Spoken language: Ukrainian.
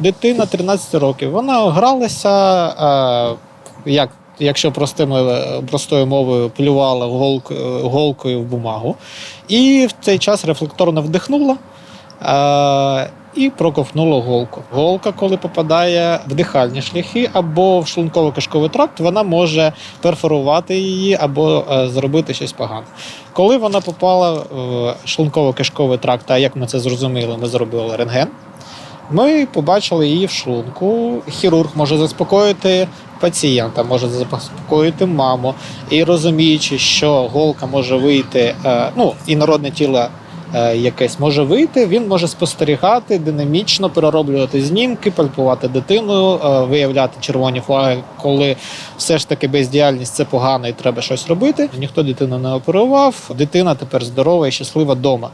Дитина 13 років. Вона гралася, е, як, якщо простими, простою мовою, плювала голкою, голкою в бумагу. І в цей час рефлекторно вдихнула. Е, і проковтнула голку. Голка, коли попадає в дихальні шляхи або в шлунково-кишковий тракт, вона може перфорувати її або е, зробити щось погане. Коли вона попала в шлунково-кишковий тракт, а як ми це зрозуміли, ми зробили рентген. Ми побачили її в шлунку. Хірург може заспокоїти пацієнта, може заспокоїти маму. І розуміючи, що голка може вийти, е, ну і народне тіло е, якесь може вийти, він може спостерігати динамічно, перероблювати знімки, пальпувати дитину, е, виявляти червоні флаги, коли все ж таки бездіяльність це погано і треба щось робити. Ніхто дитину не оперував. Дитина тепер здорова і щаслива вдома.